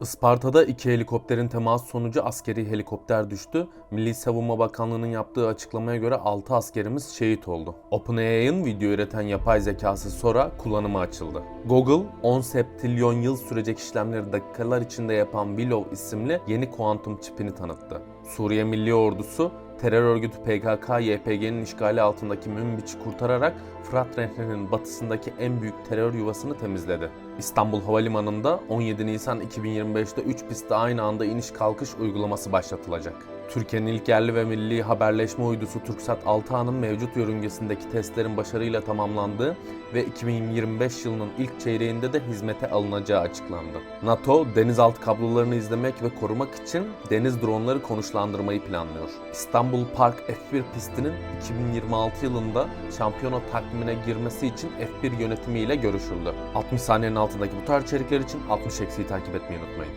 Isparta'da iki helikopterin temas sonucu askeri helikopter düştü. Milli Savunma Bakanlığı'nın yaptığı açıklamaya göre 6 askerimiz şehit oldu. OpenAI'ın video üreten yapay zekası Sora kullanıma açıldı. Google, 10 septilyon yıl sürecek işlemleri dakikalar içinde yapan Willow isimli yeni kuantum çipini tanıttı. Suriye Milli Ordusu, terör örgütü PKK-YPG'nin işgali altındaki Münbiç'i kurtararak Fırat Nehri'nin batısındaki en büyük terör yuvasını temizledi. İstanbul Havalimanı'nda 17 Nisan 2025'te 3 pistte aynı anda iniş kalkış uygulaması başlatılacak. Türkiye'nin ilk yerli ve milli haberleşme uydusu TürkSat 6A'nın mevcut yörüngesindeki testlerin başarıyla tamamlandığı ve 2025 yılının ilk çeyreğinde de hizmete alınacağı açıklandı. NATO, denizaltı kablolarını izlemek ve korumak için deniz dronları konuşlandırmayı planlıyor. İstanbul Park F1 pistinin 2026 yılında şampiyona takvimine girmesi için F1 yönetimiyle görüşüldü. 60 saniyenin altındaki bu tarz içerikler için 60 eksiği takip etmeyi unutmayın.